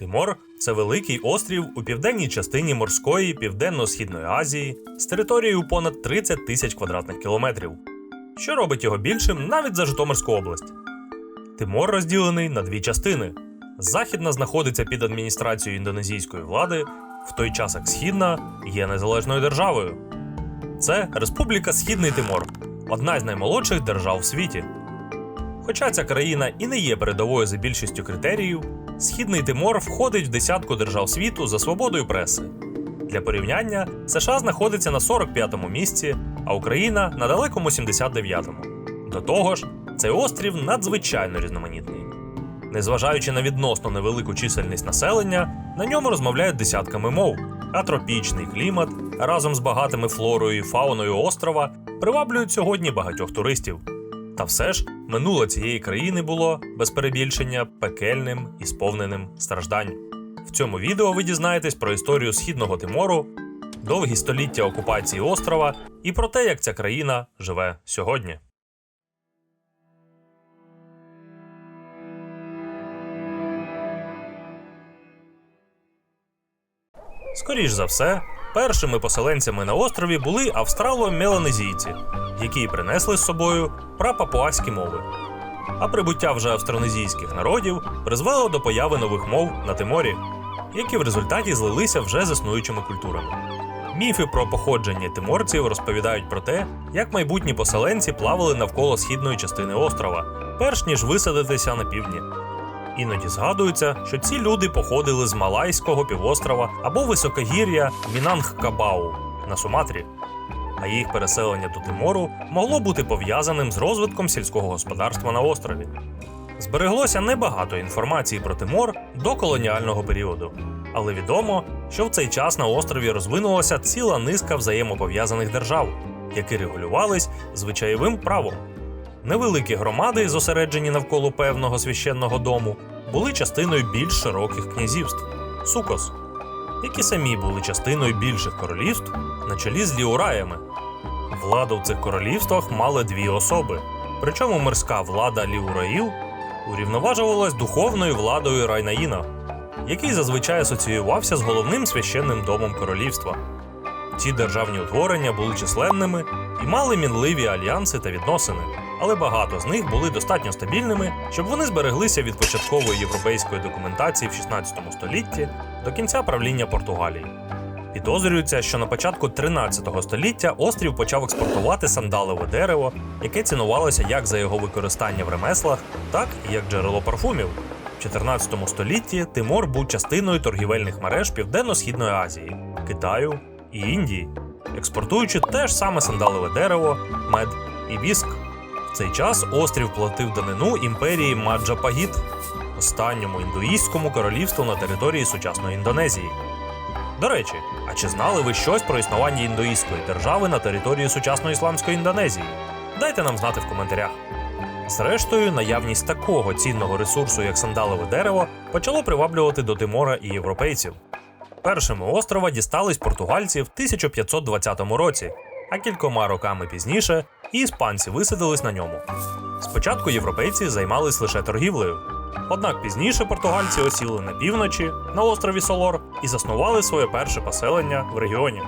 Тимор це великий острів у південній частині морської Південно-Східної Азії з територією понад 30 тисяч квадратних кілометрів, що робить його більшим навіть за Житомирську область. Тимор розділений на дві частини. Західна знаходиться під адміністрацією індонезійської влади, в той час як східна є незалежною державою. Це Республіка Східний Тимор, одна з наймолодших держав в світі. Хоча ця країна і не є передовою за більшістю критеріїв, Східний Тимор входить в десятку держав світу за свободою преси. Для порівняння США знаходиться на 45-му місці, а Україна на далекому 79-му. До того ж, цей острів надзвичайно різноманітний. Незважаючи на відносно невелику чисельність населення, на ньому розмовляють десятками мов, а тропічний клімат разом з багатими флорою і фауною острова приваблюють сьогодні багатьох туристів. Та все ж минуле цієї країни було без перебільшення пекельним і сповненим страждань. В цьому відео ви дізнаєтесь про історію східного Тимору, довгі століття окупації острова і про те, як ця країна живе сьогодні. Скоріш за все, першими поселенцями на острові були австрало-меланезійці, які принесли з собою прапапуаські мови. А прибуття вже австронезійських народів призвело до появи нових мов на Тиморі, які в результаті злилися вже з існуючими культурами. Міфи про походження тиморців розповідають про те, як майбутні поселенці плавали навколо східної частини острова, перш ніж висадитися на півдні. Іноді згадується, що ці люди походили з Малайського півострова або високогір'я Мінангкабау на Суматрі, а їх переселення до Тимору могло бути пов'язаним з розвитком сільського господарства на острові. Збереглося небагато інформації про Тимор до колоніального періоду, але відомо, що в цей час на острові розвинулася ціла низка взаємопов'язаних держав, які регулювались звичаєвим правом. Невеликі громади, зосереджені навколо певного священного дому, були частиною більш широких князівств сукос, які самі були частиною більших королівств на чолі з ліураями. Владу в цих королівствах мали дві особи, причому мирська влада ліураїв урівноважувалась духовною владою Райнаїна, який зазвичай асоціювався з головним священним домом королівства. Ці державні утворення були численними і мали мінливі альянси та відносини, але багато з них були достатньо стабільними, щоб вони збереглися від початкової європейської документації в 16 столітті до кінця правління Португалії. Підозрюється, що на початку 13 століття острів почав експортувати сандалове дерево, яке цінувалося як за його використання в ремеслах, так і як джерело парфумів. В 14 столітті Тимор був частиною торгівельних мереж Південно-Східної Азії, Китаю і Індії, експортуючи те ж саме сандалове дерево, мед і віск. В цей час острів платив данину імперії Маджапагіт, останньому індуїстському королівству на території сучасної Індонезії. До речі, а чи знали ви щось про існування індуїстської держави на території сучасної ісламської Індонезії? Дайте нам знати в коментарях. Зрештою, наявність такого цінного ресурсу, як сандалове дерево, почало приваблювати до Тимора і європейців. Першими острова дістались португальці в 1520 році, а кількома роками пізніше і іспанці висадились на ньому. Спочатку європейці займались лише торгівлею. Однак пізніше португальці осіли на півночі на острові Солор і заснували своє перше поселення в регіоні.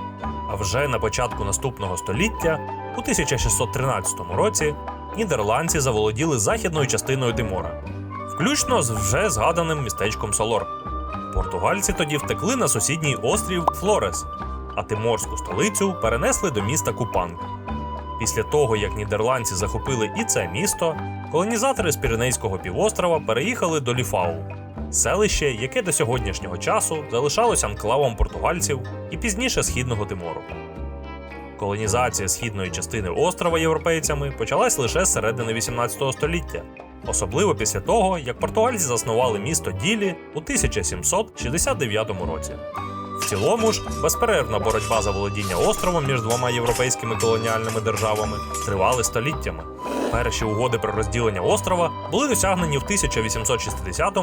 А вже на початку наступного століття, у 1613 році, нідерландці заволоділи західною частиною Тимора, включно з вже згаданим містечком Солор. Португальці тоді втекли на сусідній острів Флорес, а тиморську столицю перенесли до міста Купанг. Після того, як нідерландці захопили і це місто, колонізатори з Піренейського півострова переїхали до Ліфау, селище, яке до сьогоднішнього часу залишалось анклавом португальців і пізніше східного Тимору. Колонізація східної частини острова європейцями почалась лише з середини 18 століття, особливо після того, як португальці заснували місто Ділі у 1769 році. В цілому ж безперервна боротьба за володіння островом між двома європейськими колоніальними державами тривали століттями. Перші угоди про розділення острова були досягнені в 1860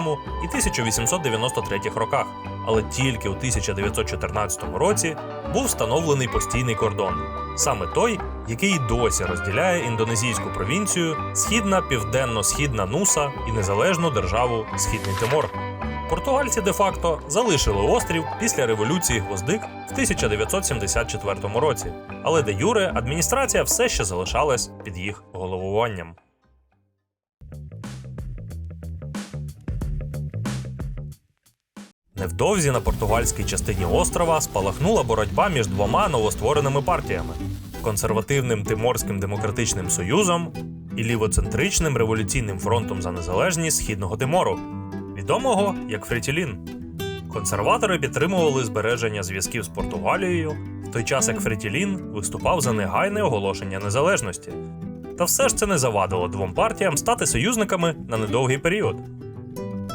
і 1893 роках, але тільки у 1914 році був встановлений постійний кордон, саме той, який досі розділяє індонезійську провінцію Східна Південно-Східна Нуса і незалежну державу Східний Тимор. Португальці де-факто залишили острів після революції Гвоздик в 1974 році, але де Юре адміністрація все ще залишалась під їх головуванням. Невдовзі на португальській частині острова спалахнула боротьба між двома новоствореними партіями консервативним Тиморським демократичним союзом і лівоцентричним революційним фронтом за незалежність Східного Тимору, відомого як Фрітілін. Консерватори підтримували збереження зв'язків з Португалією, в той час як Фрітілін виступав за негайне оголошення незалежності. Та все ж це не завадило двом партіям стати союзниками на недовгий період.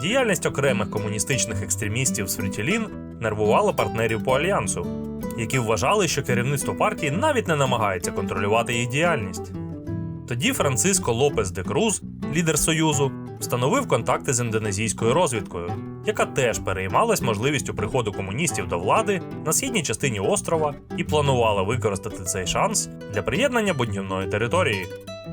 Діяльність окремих комуністичних екстремістів з Фрітілін нервувала партнерів по альянсу, які вважали, що керівництво партії навіть не намагається контролювати їх діяльність. Тоді Франциско Лопес де Круз, лідер Союзу, встановив контакти з індонезійською розвідкою, яка теж переймалась можливістю приходу комуністів до влади на східній частині острова і планувала використати цей шанс для приєднання будівної території.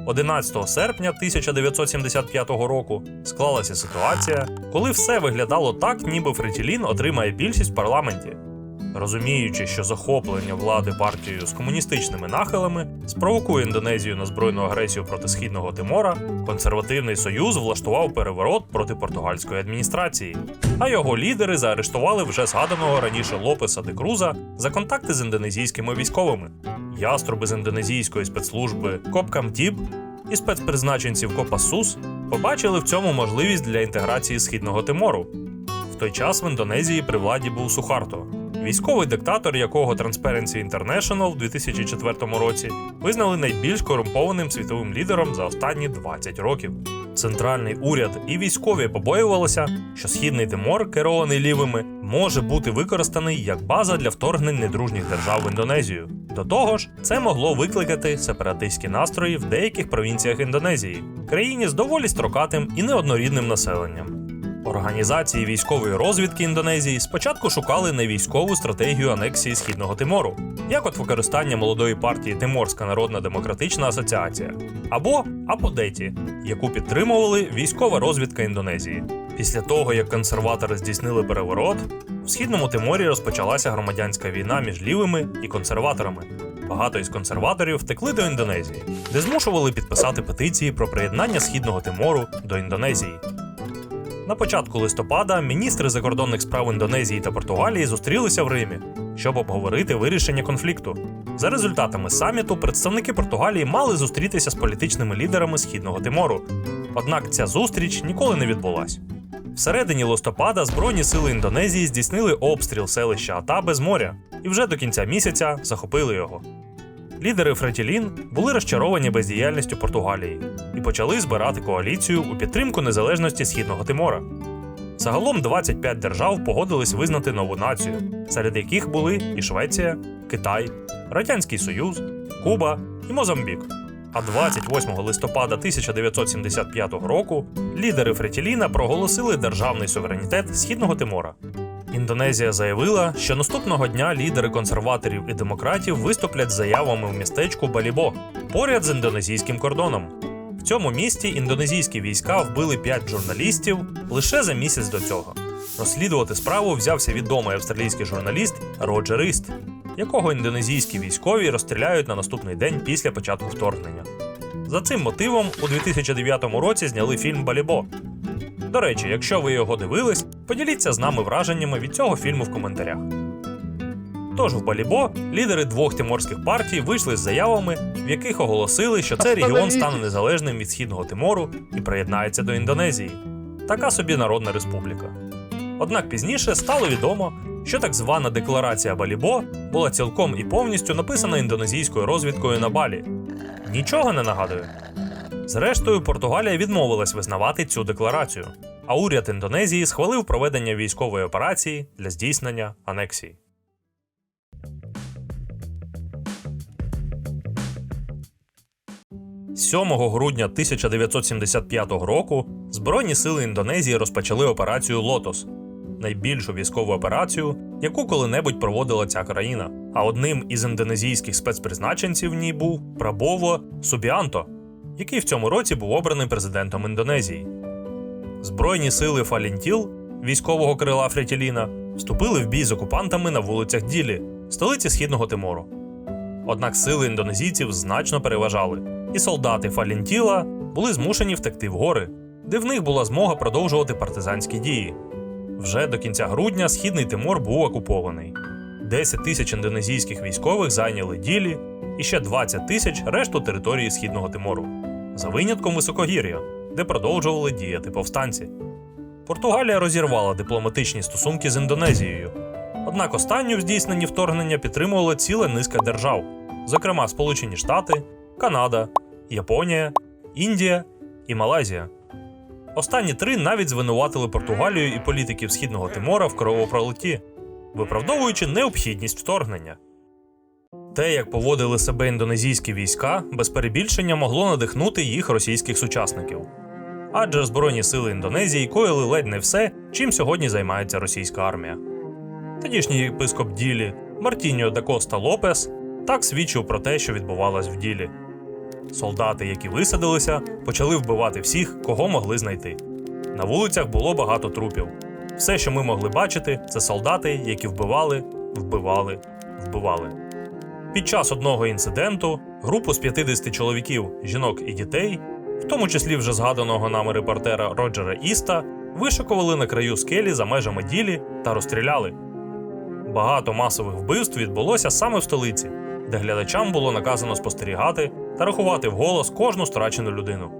11 серпня 1975 року склалася ситуація, коли все виглядало так, ніби Фритілін отримає більшість в парламенті. Розуміючи, що захоплення влади партією з комуністичними нахилами спровокує Індонезію на збройну агресію проти східного Тимора, консервативний союз влаштував переворот проти португальської адміністрації, а його лідери заарештували вже згаданого раніше Лопеса де Круза за контакти з індонезійськими військовими. Яструби з індонезійської спецслужби Копкамтіб і спецпризначенців Копасус побачили в цьому можливість для інтеграції східного Тимору. В той час в Індонезії при владі був Сухарто, військовий диктатор, якого Transparency International в 2004 році визнали найбільш корумпованим світовим лідером за останні 20 років. Центральний уряд і військові побоювалися, що східний Тимор, керований лівими, може бути використаний як база для вторгнень недружніх держав в Індонезію. До того ж, це могло викликати сепаратистські настрої в деяких провінціях Індонезії, країні з доволі строкатим і неоднорідним населенням. Організації військової розвідки Індонезії спочатку шукали не військову стратегію анексії Східного Тимору, як от використання молодої партії Тиморська Народна Демократична Асоціація або Аподеті, яку підтримували військова розвідка Індонезії. Після того, як консерватори здійснили переворот, в східному Тиморі розпочалася громадянська війна між лівими і консерваторами. Багато із консерваторів втекли до Індонезії, де змушували підписати петиції про приєднання східного Тимору до Індонезії. На початку листопада міністри закордонних справ Індонезії та Португалії зустрілися в Римі, щоб обговорити вирішення конфлікту. За результатами саміту представники Португалії мали зустрітися з політичними лідерами Східного Тимору. Однак ця зустріч ніколи не відбулась. Всередині листопада Збройні сили Індонезії здійснили обстріл селища Атабе з моря і вже до кінця місяця захопили його. Лідери Фретілін були розчаровані бездіяльністю Португалії і почали збирати коаліцію у підтримку незалежності Східного Тимора. Загалом 25 держав погодились визнати нову націю, серед яких були і Швеція, Китай, Радянський Союз, Куба і Мозамбік. А 28 листопада 1975 року лідери Фретіліна проголосили державний суверенітет Східного Тимора. Індонезія заявила, що наступного дня лідери консерваторів і демократів виступлять з заявами в містечку Балібо поряд з індонезійським кордоном. В цьому місті індонезійські війська вбили 5 журналістів лише за місяць до цього. Розслідувати справу взявся відомий австралійський журналіст Роджер Іст, якого індонезійські військові розстріляють на наступний день після початку вторгнення. За цим мотивом у 2009 році зняли фільм Балібо. До речі, якщо ви його дивились, поділіться з нами враженнями від цього фільму в коментарях. Тож в Балібо лідери двох тиморських партій вийшли з заявами, в яких оголосили, що цей регіон стане незалежним від східного Тимору і приєднається до Індонезії. Така собі народна республіка. Однак пізніше стало відомо, що так звана декларація Балібо була цілком і повністю написана індонезійською розвідкою на Балі. Нічого не нагадує. Зрештою, Португалія відмовилась визнавати цю декларацію, а уряд Індонезії схвалив проведення військової операції для здійснення анексії. – 7 грудня 1975 року Збройні сили Індонезії розпочали операцію Лотос, найбільшу військову операцію, яку коли-небудь проводила ця країна. А одним із індонезійських спецпризначенців в ній був Прабово Субіанто, який в цьому році був обраний президентом Індонезії. Збройні сили Фалінтіл військового крила Фретіліна, вступили в бій з окупантами на вулицях Ділі, столиці Східного Тимору. Однак сили індонезійців значно переважали, і солдати Фалінтіла були змушені втекти в гори, де в них була змога продовжувати партизанські дії. Вже до кінця грудня Східний Тимор був окупований. 10 тисяч індонезійських військових зайняли ділі і ще 20 тисяч решту території Східного Тимору, за винятком високогір'я, де продовжували діяти повстанці. Португалія розірвала дипломатичні стосунки з Індонезією. Однак останню в здійсненні вторгнення підтримувала ціла низка держав, зокрема Сполучені Штати, Канада, Японія, Індія і Малайзія. Останні три навіть звинуватили Португалію і політиків Східного Тимора в кровопролитті, виправдовуючи необхідність вторгнення. Те, як поводили себе індонезійські війська, без перебільшення могло надихнути їх російських сучасників. Адже Збройні сили Індонезії коїли ледь не все, чим сьогодні займається російська армія. Тодішній єпископ Ділі Мартіньо да Коста Лопес так свідчив про те, що відбувалось в ділі. Солдати, які висадилися, почали вбивати всіх, кого могли знайти. На вулицях було багато трупів. Все, що ми могли бачити, це солдати, які вбивали, вбивали, вбивали. Під час одного інциденту групу з 50 чоловіків, жінок і дітей, в тому числі вже згаданого нами репортера Роджера Іста, вишикували на краю скелі за межами ділі та розстріляли. Багато масових вбивств відбулося саме в столиці, де глядачам було наказано спостерігати та рахувати вголос кожну страчену людину.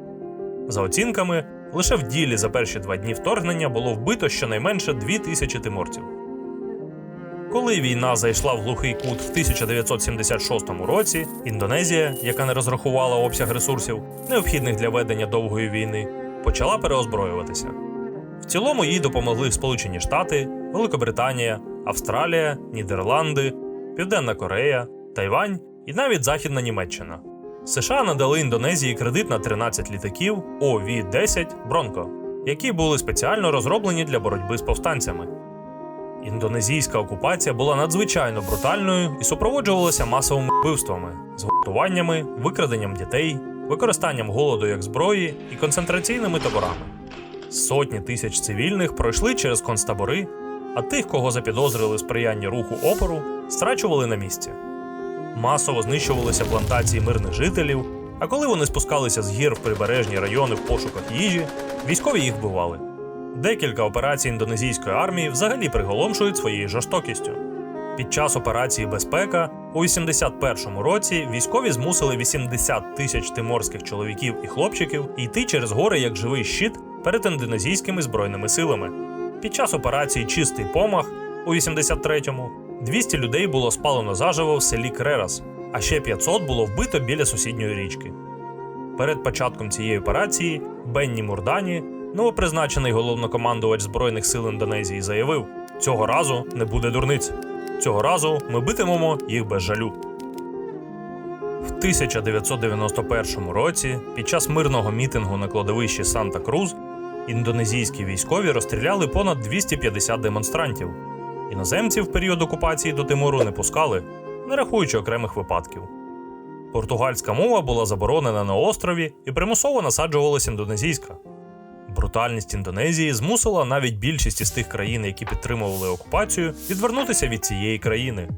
За оцінками, лише в ділі за перші два дні вторгнення було вбито щонайменше дві тисячі тиморців. Коли війна зайшла в глухий кут в 1976 році, Індонезія, яка не розрахувала обсяг ресурсів, необхідних для ведення довгої війни, почала переозброюватися. В цілому їй допомогли Сполучені Штати, Великобританія, Австралія, Нідерланди, Південна Корея, Тайвань і навіть Західна Німеччина. США надали Індонезії кредит на 13 літаків ОВ-10 Бронко, які були спеціально розроблені для боротьби з повстанцями. Індонезійська окупація була надзвичайно брутальною і супроводжувалася масовими вбивствами, зґвалтуваннями, викраденням дітей, використанням голоду як зброї і концентраційними таборами. Сотні тисяч цивільних пройшли через концтабори, а тих, кого запідозрили в сприянні руху опору, страчували на місці. Масово знищувалися плантації мирних жителів, а коли вони спускалися з гір в прибережні райони в пошуках їжі, військові їх вбивали. Декілька операцій індонезійської армії взагалі приголомшують своєю жорстокістю. Під час операції Безпека у 81-му році військові змусили 80 тисяч тиморських чоловіків і хлопчиків йти через гори як живий щит перед індонезійськими збройними силами. Під час операції Чистий помах у 83-му 200 людей було спалено заживо в селі Крерас, а ще 500 було вбито біля сусідньої річки. Перед початком цієї операції Бенні Мурдані, новопризначений головнокомандувач Збройних сил Індонезії, заявив: цього разу не буде дурниць. Цього разу ми битимемо їх без жалю. В 1991 році, під час мирного мітингу на кладовищі Санта Крuz, індонезійські військові розстріляли понад 250 демонстрантів. Іноземців в період окупації до Тимуру не пускали, не рахуючи окремих випадків. Португальська мова була заборонена на острові і примусово насаджувалась індонезійська. Брутальність Індонезії змусила навіть більшість із тих країн, які підтримували окупацію, відвернутися від цієї країни.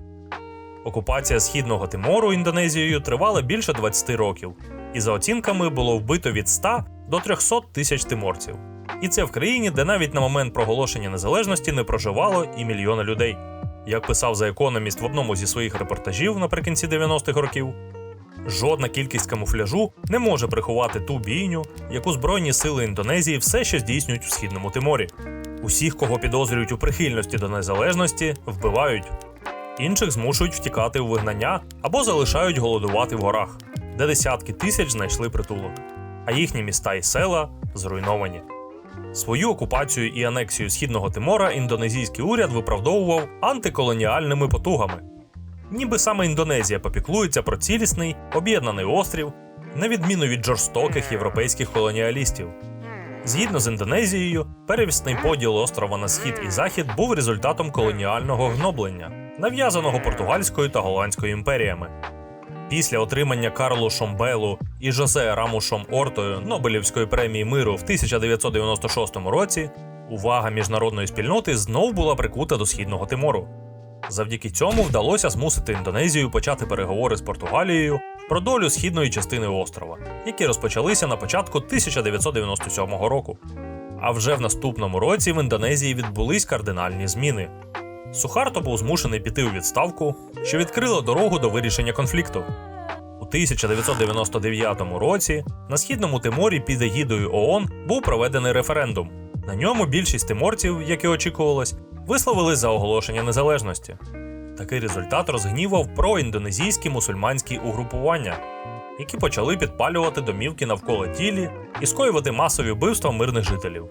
Окупація східного Тимору Індонезією тривала більше 20 років, і за оцінками було вбито від 100 до 300 тисяч тиморців. І це в країні, де навіть на момент проголошення незалежності не проживало і мільйона людей. Як писав за економіст в одному зі своїх репортажів наприкінці 90-х років, жодна кількість камуфляжу не може приховати ту бійню, яку Збройні сили Індонезії все ще здійснюють у східному Тиморі. Усіх, кого підозрюють у прихильності до незалежності, вбивають, інших змушують втікати у вигнання або залишають голодувати в горах, де десятки тисяч знайшли притулок, а їхні міста і села зруйновані. Свою окупацію і анексію східного Тимора індонезійський уряд виправдовував антиколоніальними потугами. Ніби саме Індонезія попіклується про цілісний об'єднаний острів, на відміну від жорстоких європейських колоніалістів. Згідно з Індонезією, перевісний поділ острова на схід і захід був результатом колоніального гноблення, нав'язаного португальською та голландською імперіями. Після отримання Карлу Шомбелу і Жозе Рамушом Ортою Нобелівської премії миру в 1996 році Увага міжнародної спільноти знов була прикута до східного Тимору. Завдяки цьому вдалося змусити Індонезію почати переговори з Португалією про долю східної частини острова, які розпочалися на початку 1997 року. А вже в наступному році в Індонезії відбулись кардинальні зміни. Сухарто був змушений піти у відставку, що відкрило дорогу до вирішення конфлікту. У 1999 році на східному Тиморі під егідою ООН був проведений референдум. На ньому більшість тиморців, як і очікувалось, висловили за оголошення незалежності. Такий результат розгнівав проіндонезійські мусульманські угрупування, які почали підпалювати домівки навколо тілі і скоювати масові вбивства мирних жителів.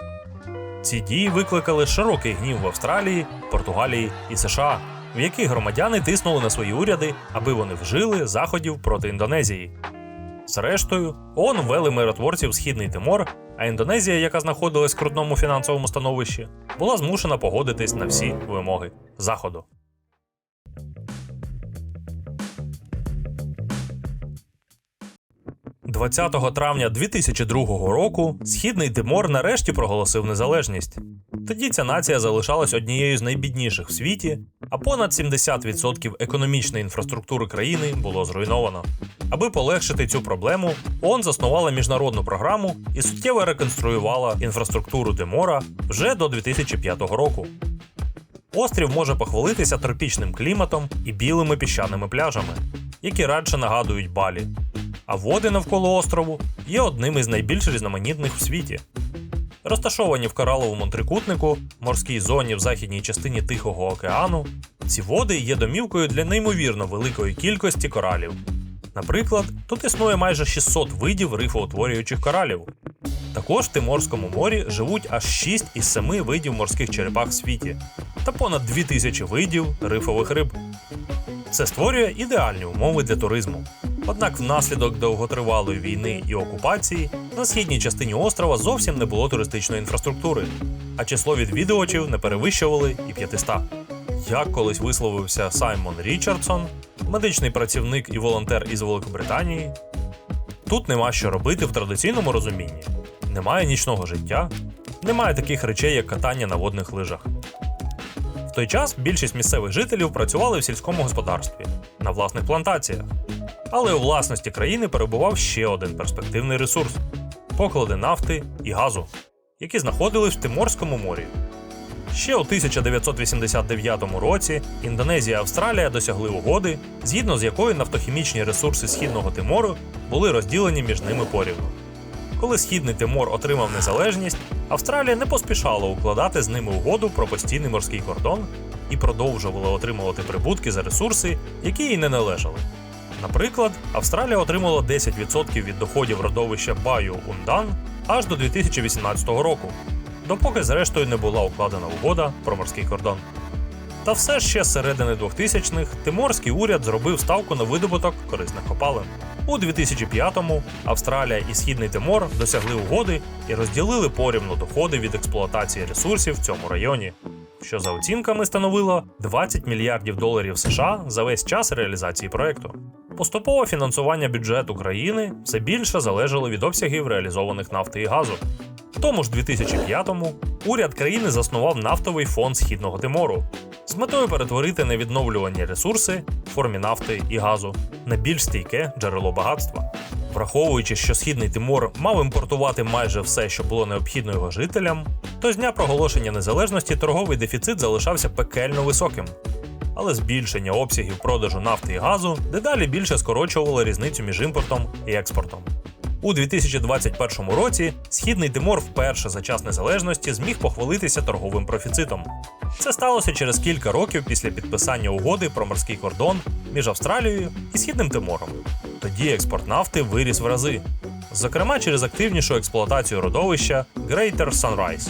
Ці дії викликали широкий гнів в Австралії, Португалії і США, в яких громадяни тиснули на свої уряди, аби вони вжили заходів проти Індонезії. Зрештою, ООН ввели миротворців Східний Тимор, а Індонезія, яка знаходилась в крутному фінансовому становищі, була змушена погодитись на всі вимоги Заходу. – 20 травня 2002 року Східний Тимор нарешті проголосив незалежність. Тоді ця нація залишалась однією з найбідніших в світі, а понад 70% економічної інфраструктури країни було зруйновано. Аби полегшити цю проблему, ООН заснувала міжнародну програму і суттєво реконструювала інфраструктуру Тимора вже до 2005 року. Острів може похвалитися тропічним кліматом і білими піщаними пляжами, які радше нагадують балі. А води навколо острову є одним із найбільш різноманітних в світі. Розташовані в кораловому трикутнику, морській зоні в західній частині Тихого океану, ці води є домівкою для неймовірно великої кількості коралів. Наприклад, тут існує майже 600 видів рифоутворюючих коралів. Також в Тиморському морі живуть аж 6 із 7 видів морських черепах в світі та понад 2000 видів рифових риб. Це створює ідеальні умови для туризму. Однак внаслідок довготривалої війни і окупації на східній частині острова зовсім не було туристичної інфраструктури, а число відвідувачів не перевищували і 500. Як колись висловився Саймон Річардсон, медичний працівник і волонтер із Великобританії, тут нема що робити в традиційному розумінні. Немає нічного життя, немає таких речей, як катання на водних лижах. В той час більшість місцевих жителів працювали в сільському господарстві на власних плантаціях. Але у власності країни перебував ще один перспективний ресурс поклади нафти і газу, які знаходились в Тиморському морі. Ще у 1989 році Індонезія і Австралія досягли угоди, згідно з якою нафтохімічні ресурси Східного Тимору були розділені між ними порівну. Коли Східний Тимор отримав незалежність, Австралія не поспішала укладати з ними угоду про постійний морський кордон і продовжувала отримувати прибутки за ресурси, які їй не належали. Наприклад, Австралія отримала 10% від доходів родовища Баю Ундан аж до 2018 року, допоки зрештою не була укладена угода про морський кордон. Та все ще з середини 2000-х тиморський уряд зробив ставку на видобуток корисних копалин. У 2005-му Австралія і Східний Тимор досягли угоди і розділили порівну доходи від експлуатації ресурсів в цьому районі, що за оцінками становило 20 мільярдів доларів США за весь час реалізації проекту. Поступове фінансування бюджету країни все більше залежало від обсягів реалізованих нафти і газу. В тому ж 2005-му уряд країни заснував нафтовий фонд Східного Тимору з метою перетворити невідновлювані ресурси в формі нафти і газу на більш стійке джерело багатства. Враховуючи, що Східний Тимор мав імпортувати майже все, що було необхідно його жителям, то з дня проголошення незалежності торговий дефіцит залишався пекельно високим. Але збільшення обсягів продажу нафти і газу дедалі більше скорочувало різницю між імпортом і експортом. У 2021 році Східний Тимор вперше за час незалежності зміг похвалитися торговим профіцитом. Це сталося через кілька років після підписання угоди про морський кордон між Австралією і Східним Тимором. Тоді експорт нафти виріс в рази, зокрема через активнішу експлуатацію родовища Greater Sunrise.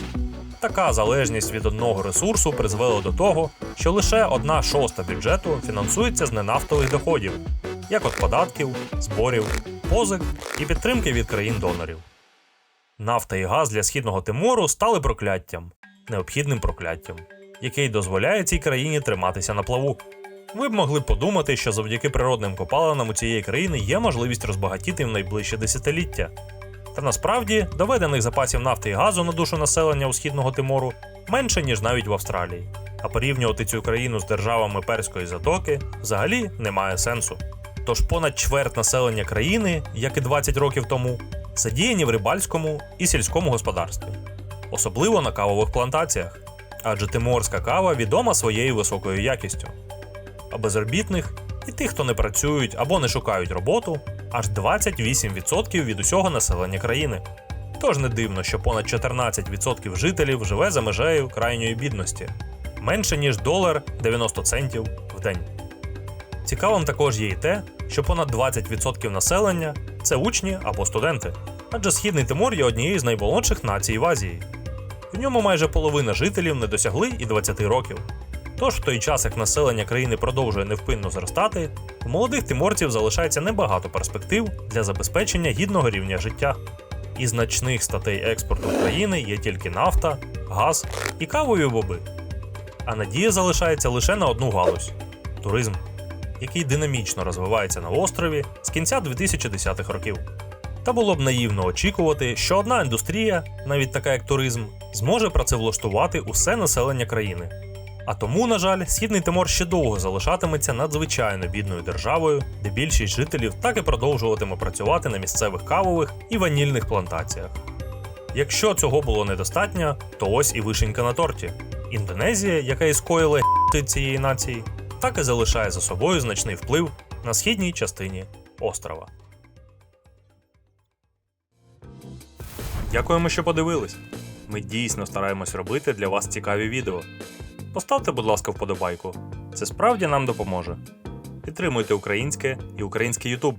Така залежність від одного ресурсу призвела до того, що лише одна шоста бюджету фінансується з ненафтових доходів, як от податків, зборів, позик і підтримки від країн-донорів. Нафта і газ для східного Тимору стали прокляттям, необхідним прокляттям, яке й дозволяє цій країні триматися на плаву. Ви б могли подумати, що завдяки природним копалинам у цієї країни є можливість розбагатіти в найближче десятиліття. Та насправді доведених запасів нафти і газу на душу населення у східного Тимору менше, ніж навіть в Австралії. А порівнювати цю країну з державами Перської затоки взагалі немає сенсу. Тож понад чверть населення країни, як і 20 років тому, задіяні в рибальському і сільському господарстві, особливо на кавових плантаціях, адже тиморська кава відома своєю високою якістю. А безробітних і тих, хто не працюють або не шукають роботу, аж 28% від усього населення країни. Тож не дивно, що понад 14% жителів живе за межею крайньої бідності менше ніж долар 90 центів в день. Цікавим також є і те, що понад 20% населення це учні або студенти, адже Східний Тимор є однією з наймолодших націй в Азії. В ньому майже половина жителів не досягли і 20 років. Тож в той час, як населення країни продовжує невпинно зростати, у молодих тиморців залишається небагато перспектив для забезпечення гідного рівня життя. Із значних статей експорту країни є тільки нафта, газ і кавові боби. А надія залишається лише на одну галузь туризм, який динамічно розвивається на острові з кінця 2010-х років. Та було б наївно очікувати, що одна індустрія, навіть така як туризм, зможе працевлаштувати усе населення країни. А тому, на жаль, Східний Тимор ще довго залишатиметься надзвичайно бідною державою, де більшість жителів так і продовжуватиме працювати на місцевих кавових і ванільних плантаціях. Якщо цього було недостатньо, то ось і вишенька на торті. Індонезія, яка і скоїла цієї нації, так і залишає за собою значний вплив на східній частині острова. Дякуємо, що подивились. Ми дійсно стараємось робити для вас цікаві відео. Поставте, будь ласка, вподобайку. Це справді нам допоможе. Підтримуйте українське і український YouTube.